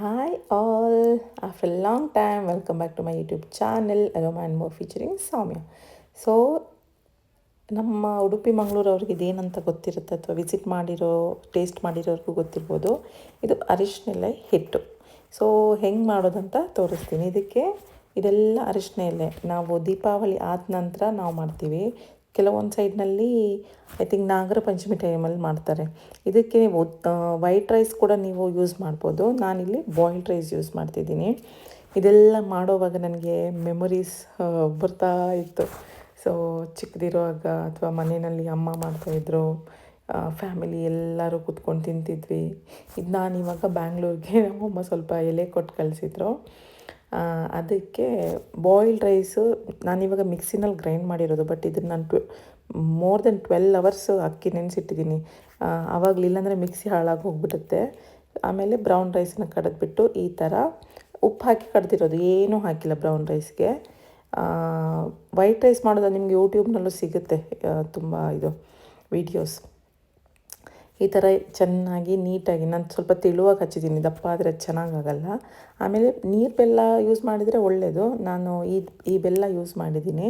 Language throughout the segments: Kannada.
Hi all after long time welcome back to my YouTube channel channel, Aroma and featuring Soumya. So ನಮ್ಮ ಉಡುಪಿ ಮಂಗಳೂರು ಅವ್ರಿಗೆ ಇದೇನಂತ ಗೊತ್ತಿರುತ್ತೆ ಅಥವಾ ವಿಸಿಟ್ ಮಾಡಿರೋ ಟೇಸ್ಟ್ ಮಾಡಿರೋರಿಗೂ ಗೊತ್ತಿರ್ಬೋದು. ಇದು ಅರಿಶಿನೆಲೆ ಹಿಟ್ಟು. ಸೊ ಹೆಂಗೆ ಮಾಡೋದಂತ ತೋರಿಸ್ತೀನಿ. ಇದಕ್ಕೆ ಇದೆಲ್ಲ ಅರಿಶಿನ ಎಲೆ. ನಾವು ದೀಪಾವಳಿ ಆದ ನಂತರ ನಾವು ಮಾಡ್ತೀವಿ. ಕೆಲವೊಂದು ಸೈಡ್ನಲ್ಲಿ ಐ ಥಿಂಕ್ ನಾಗರ ಪಂಚಮಿ ಟೈಮಲ್ಲಿ ಮಾಡ್ತಾರೆ. ಇದಕ್ಕೆ ವೈಟ್ ರೈಸ್ ಕೂಡ ನೀವು ಯೂಸ್ ಮಾಡ್ಬೋದು. ನಾನಿಲ್ಲಿ ಬಾಯ್ಲ್ಡ್ ರೈಸ್ ಯೂಸ್ ಮಾಡ್ತಿದ್ದೀನಿ. ಇದೆಲ್ಲ ಮಾಡೋವಾಗ ನನಗೆ ಮೆಮೊರೀಸ್ ಬರ್ತಾ ಇತ್ತು. ಸೊ ಚಿಕ್ಕದಿರುವಾಗ ಅಥವಾ ಮನೆಯಲ್ಲಿ ಅಮ್ಮ ಮಾಡ್ತಾಯಿದ್ರು ಫ್ಯಾಮಿಲಿ ಎಲ್ಲರೂ ಕೂತ್ಕೊಂಡು ತಿಂತಿದ್ವಿ. ಇದು ನಾನು ಇವಾಗ ಬ್ಯಾಂಗ್ಳೂರಿಗೆ ನಮ್ಮಮ್ಮ ಸ್ವಲ್ಪ ಎಲೆ ಕೊಟ್ಟು ಕಳಿಸಿದ್ರು. ಅದಕ್ಕೆ ಬಾಯ್ಲ್ಡ್ ರೈಸು ನಾನಿವಾಗ ಮಿಕ್ಸಿನಲ್ಲಿ ಗ್ರೈಂಡ್ ಮಾಡಿರೋದು ಬಟ್ ಇದನ್ನು ನಾನು ಟ್ವೆ ಮೋರ್ ದೆನ್ ಟ್ವೆಲ್ ಅವರ್ಸ್ ಅಕ್ಕಿ ನೆನೆಸಿಟ್ಟಿದ್ದೀನಿ ಆವಾಗಲಿಲ್ಲ ಅಂದರೆ ಮಿಕ್ಸಿ ಹಾಳಾಗಿ ಹೋಗ್ಬಿಡುತ್ತೆ. ಆಮೇಲೆ ಬ್ರೌನ್ ರೈಸನ್ನ ಕಡಿದ್ಬಿಟ್ಟು ಈ ಥರ ಉಪ್ಪು ಹಾಕಿ ಕಡ್ದಿರೋದು. ಏನೂ ಹಾಕಿಲ್ಲ ಬ್ರೌನ್ ರೈಸ್ಗೆ ವೈಟ್ ರೈಸ್ ಮಾಡೋದು ನಿಮಗೆ ಯೂಟ್ಯೂಬ್ನಲ್ಲೂ ಸಿಗುತ್ತೆ ತುಂಬ ಇದು ವೀಡಿಯೋಸ್ ಈ ಥರ ಚೆನ್ನಾಗಿ ನೀಟಾಗಿ ನಾನು ಸ್ವಲ್ಪ ತೆಳುವಾಗಿ ಹಚ್ಚಿದ್ದೀನಿ. ದಪ್ಪ ಆದರೆ ಚೆನ್ನಾಗಾಗಲ್ಲ. ಆಮೇಲೆ ನೀರು ಬೆಲ್ಲ ಯೂಸ್ ಮಾಡಿದರೆ ಒಳ್ಳೆಯದು ನಾನು ಈ ಈ ಬೆಲ್ಲ ಯೂಸ್ ಮಾಡಿದ್ದೀನಿ.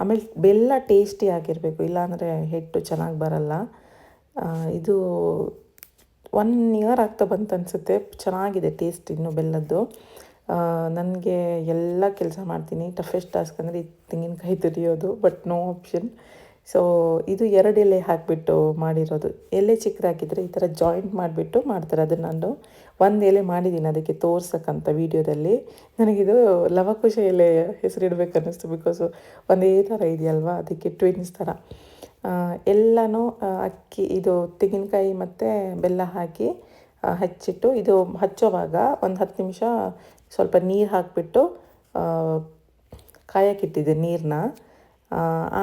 ಆಮೇಲೆ ಬೆಲ್ಲ ಟೇಸ್ಟಿ ಆಗಿರಬೇಕು. ಇಲ್ಲಾಂದರೆ ಹಿಟ್ಟು ಚೆನ್ನಾಗಿ ಬರಲ್ಲ. ಇದು ಒನ್ ಇಯರ್ ಆಗ್ತಾ ಬಂತು ಅನಿಸುತ್ತೆ. ಚೆನ್ನಾಗಿದೆ ಟೇಸ್ಟ್ ಇನ್ನು ಬೆಲ್ಲದ್ದು. ನನಗೆ ಎಲ್ಲ ಕೆಲಸ ಮಾಡ್ತೀನಿ. ಟಫೆಸ್ಟ್ ಟಾಸ್ಕ್ ಅಂದರೆ ಈ ತೆಂಗಿನಕಾಯಿ ತುರಿಯೋದು ಬಟ್ ನೋ ಆಪ್ಷನ್ ಸೊ ಇದು ಎರಡು ಎಲೆ ಹಾಕಿಬಿಟ್ಟು ಮಾಡಿರೋದು. ಎಲೆ ಚಿಕ್ಕದಾಗಿದ್ದರೆ ಈ ಥರ ಜಾಯಿಂಟ್ ಮಾಡಿಬಿಟ್ಟು ಮಾಡ್ತಾರೆ. ಅದನ್ನು ನಾನು ಒಂದು ಎಲೆ ಮಾಡಿದ್ದೀನಿ ಅದಕ್ಕೆ ತೋರ್ಸಕ್ಕಂಥ ವೀಡಿಯೋದಲ್ಲಿ. ನನಗಿದು ಲವಕುಶ ಎಲೆ ಹೆಸರಿಡ್ಬೇಕು ಅನ್ನಿಸ್ತು ಬಿಕಾಸು ಒಂದೇ ಥರ ಇದೆಯಲ್ವಾ? ಅದಕ್ಕೆ ಟ್ವಿನ್ಸ್ ಥರ. ಎಲ್ಲನೂ ಅಕ್ಕಿ, ಇದು ತೆಂಗಿನಕಾಯಿ ಮತ್ತು ಬೆಲ್ಲ ಹಾಕಿ ಹಚ್ಚಿಟ್ಟು ಇದು ಹಚ್ಚೋವಾಗ ಒಂದು ಹತ್ತು ನಿಮಿಷ ಸ್ವಲ್ಪ ನೀರು ಹಾಕಿಬಿಟ್ಟು ಕಾಯಕ್ಕಿಟ್ಟಿದ್ದೆ ನೀರನ್ನ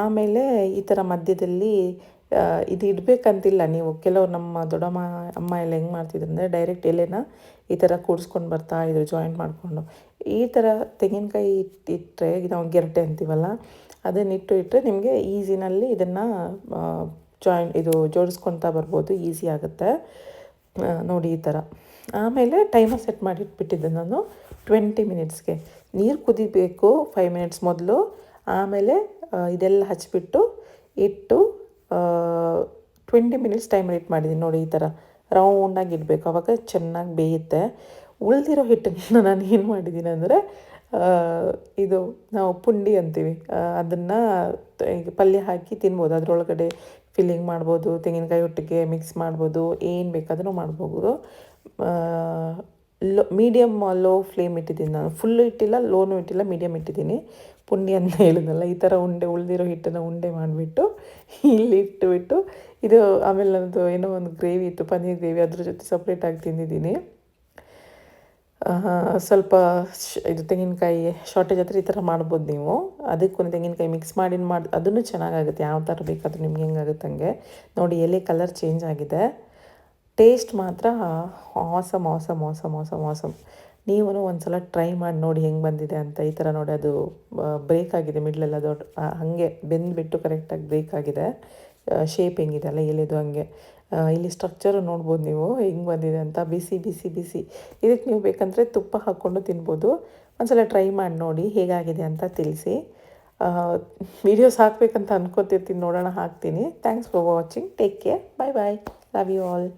ಆಮೇಲೆ ಈ ಥರ ಮಧ್ಯದಲ್ಲಿ ಇದು ಇಡಬೇಕಂತಿಲ್ಲ ನೀವು. ಕೆಲವು ನಮ್ಮ ದೊಡ್ಡಮ್ಮ, ಅಮ್ಮ ಎಲ್ಲ ಹೆಂಗೆ ಮಾಡ್ತಿದ್ರು ಅಂದರೆ ಡೈರೆಕ್ಟ್ ಎಲೆನ ಈ ಥರ ಕೂಡಿಸ್ಕೊಂಡು ಬರ್ತಾ ಇದ್ರು ಜಾಯಿಂಟ್ ಮಾಡಿಕೊಂಡು. ಈ ಥರ ತೆಂಗಿನಕಾಯಿ ಇಟ್ಟು ಇಟ್ಟರೆ ನಾವು ಗೆರಟೆ ಅಂತೀವಲ್ಲ ಅದನ್ನಿಟ್ಟು ಇಟ್ಟರೆ ನಿಮಗೆ ಈಸಿನಲ್ಲಿ ಇದನ್ನು ಜಾಯಿಂಟ್ ಇದು ಜೋಡಿಸ್ಕೊತಾ ಬರ್ಬೋದು, ಈಸಿ ಆಗುತ್ತೆ. ನೋಡಿ ಈ ಥರ ಆಮೇಲೆ ಟೈಮರ್ ಸೆಟ್ ಮಾಡಿಟ್ಬಿಟ್ಟಿದ್ದೆ ನಾನು ಟ್ವೆಂಟಿ ಮಿನಿಟ್ಸ್ಗೆ ನೀರು ಕುದಿಬೇಕು ಫೈವ್ ಮಿನಿಟ್ಸ್ ಮೊದಲು. ಆಮೇಲೆ ಇದೆಲ್ಲ ಹಚ್ಚಿಬಿಟ್ಟು, ಇಟ್ಟು ಟ್ವೆಂಟಿ ಮಿನಿಟ್ಸ್ ಟೈಮ್ ಇಟ್ ಮಾಡಿದ್ದೀನಿ ನೋಡಿ ಈ ಥರ ರೌಂಡಾಗಿ ಇಡಬೇಕು. ಆವಾಗ ಚೆನ್ನಾಗಿ ಬೇಯುತ್ತೆ. ಉಳಿದಿರೋ ಹಿಟ್ಟನ್ನು ನಾನು ಏನು ಮಾಡಿದ್ದೀನಿ ಅಂದರೆ ಇದು ನಾವು ಪುಂಡಿ ಅಂತೀವಿ. ಅದನ್ನು ಈಗ ಪಲ್ಯ ಹಾಕಿ ತಿನ್ಬೋದು. ಅದರೊಳಗಡೆ ಫಿಲ್ಲಿಂಗ್ ಮಾಡ್ಬೋದು, ತೆಂಗಿನಕಾಯಿ ಒಟ್ಟಿಗೆ ಮಿಕ್ಸ್ ಮಾಡ್ಬೋದು, ಏನು ಬೇಕಾದರೂ ಮಾಡ್ಬೋದು. ಲೋ ಮೀಡಿಯಮ್ ಲೋ ಫ್ಲೇಮ್ ಇಟ್ಟಿದ್ದೀನಿ ನಾನು. ಫುಲ್ಲು ಇಟ್ಟಿಲ್ಲ ಲೋನು ಇಟ್ಟಿಲ್ಲ ಮೀಡಿಯಮ್ ಇಟ್ಟಿದ್ದೀನಿ. ಪುಂಡಿ ಅಂತ ಹೇಳಿದ್ನಲ್ಲ, ಈ ಥರ ಉಂಡೆ, ಉಳಿದಿರೋ ಹಿಟ್ಟನ್ನು ಉಂಡೆ ಮಾಡಿಬಿಟ್ಟು ಇಲ್ಲಿ ಇಟ್ಟುಬಿಟ್ಟು, ಇದು ಆಮೇಲೆ ನನ್ನದು ಏನೋ ಒಂದು ಗ್ರೇವಿ ಇತ್ತು, ಪನ್ನೀರ್ ಗ್ರೇವಿ, ಅದ್ರ ಜೊತೆ ಸಪ್ರೇಟಾಗಿ ತಿಂದಿದ್ದೀನಿ. ಸ್ವಲ್ಪ ಇದು ತೆಂಗಿನಕಾಯಿ ಶಾರ್ಟೇಜ್ ಹತ್ರ ಈ ಥರ ಮಾಡ್ಬೋದು ನೀವು. ಅದಕ್ಕೊಂದು ತೆಂಗಿನಕಾಯಿ ಮಿಕ್ಸ್ ಮಾಡಿ ಮಾಡಿ, ಅದನ್ನು ಚೆನ್ನಾಗಾಗುತ್ತೆ. ಯಾವ ಥರ ಬೇಕಾದರೂ ನಿಮ್ಗೆ ಹೆಂಗಾಗುತ್ತೆ ಹಂಗೆ. ನೋಡಿ, ಎಲೆ ಕಲರ್ ಚೇಂಜ್ ಆಗಿದೆ. ಟೇಸ್ಟ್ ಮಾತ್ರ awesome awesome awesome awesome awesome. ನೀವು ಒಂದು ಸಲ ಟ್ರೈ ಮಾಡಿ ನೋಡಿ ಹೆಂಗೆ ಬಂದಿದೆ ಅಂತ ಈ ಥರ ನೋಡಿ ಅದು ಬ್ರೇಕ್ ಆಗಿದೆ ಮಿಡ್ಲೆಲ್ಲ ದೊಡ್ಡ ಹಾಗೆ ಬೆಂದುಬಿಟ್ಟು ಕರೆಕ್ಟಾಗಿ ಬ್ರೇಕ್ ಆಗಿದೆ. ಶೇಪ್ ಹೆಂಗಿದೆ ಅಲ್ಲ ಎಲ್ಲಿದು ಹಾಗೆ. ಇಲ್ಲಿ ಸ್ಟ್ರಕ್ಚರು ನೋಡ್ಬೋದು ನೀವು, ಹೆಂಗೆ ಬಂದಿದೆ ಅಂತ. ಬಿಸಿ ಬಿಸಿ ಬಿಸಿ. ಇದಕ್ಕೆ ನೀವು ಬೇಕಂದರೆ ತುಪ್ಪ ಹಾಕ್ಕೊಂಡು ತಿನ್ಬೋದು. ಒಂದ್ಸಲ ಟ್ರೈ ಮಾಡಿ ನೋಡಿ ಹೇಗಾಗಿದೆ ಅಂತ ತಿಳಿಸಿ. ವಿಡಿಯೋಸ್ ಹಾಕಬೇಕಂತ ಅನ್ಕೋತಿರ್ತೀನಿ, ನೋಡೋಣ, ಹಾಕ್ತೀನಿ. Thanks for watching take care bye bye love you all